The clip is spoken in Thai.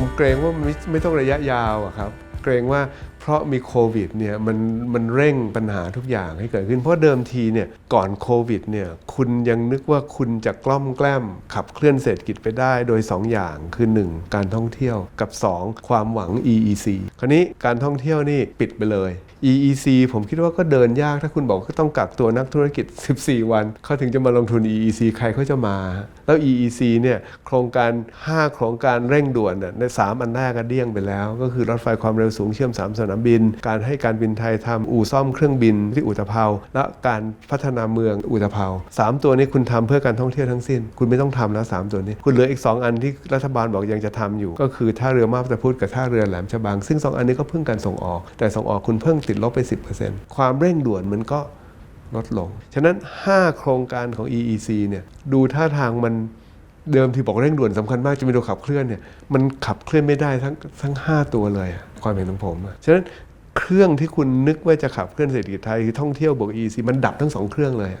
มเกรงว่าไม่ไม่ต้องระยะยาวอะครับ เกรงว่า ราะมีโควิดเนี่ยมันมันเร่งปัญหาทุกอย่างให้เกิดขึ้น เพราะเดิมทีเนี่ยก่อนโควิดเนี่ยคุณยังนึกว่าคุณจะกล้อมแกล้ม ขับเคลื่อนเศรษฐกิจไปได้โดย 2 อย่างคือ 1 การท่องเที่ยวกับ 2 ความหวัง EEC คราวนี้การท่องเที่ยวนี่ปิดไปเลย EEC ผมคิดว่าก็เดินยากถ้าคุณบอกว่าต้องกักตัวนักธุรกิจ 14 วัน เขาถึงจะมาลงทุน EEC ใครเขาจะมา แล้ว EEC เนี่ยโครงการ 5 โครงการเร่งด่วนน่ะใน3อันแรกก็เดี้ยงไปแล้ว ก็คือรถไฟความเร็วสูงเชื่อม3สนามบิน การให้การบินไทยทำอู่ซ่อมเครื่องบินที่อุตภเปาและการพัฒนาเมืองอุตภเปาสามตัวนี้คุณทำเพื่อการท่องเที่ยวทั้งสิ้น คุณไม่ต้องทำแล้วสามตัวนี้ คุณเหลืออีก 2 อันที่รัฐบาลบอกยังจะทำอยู่ ก็คือท่าเรือมาบตาพุธกับท่าเรือแหลมฉบัง ซึ่ง 2 อันนี้ก็เพิ่งการส่งออก แต่ส่งออกคุณเพิ่งติดลบไป 10%ความเร่งด่วนมันก็ลดลง ฉะนั้น 5 โครงการของ EEC เนี่ยดูท่าทางมัน เดิมที่บอกเร่งด่วนสำคัญมากจะมีตัวขับเคลื่อนเนี่ยมันขับเคลื่อนไม่ได้ทั้งทั้ง 5 ตัวเลย ความเห็นของผมฉะนั้นเครื่องที่คุณนึกว่าจะขับเคลื่อนเศรษฐกิจไทยคือท่องเที่ยวบวก EEC มันดับทั้งสองเครื่องเลย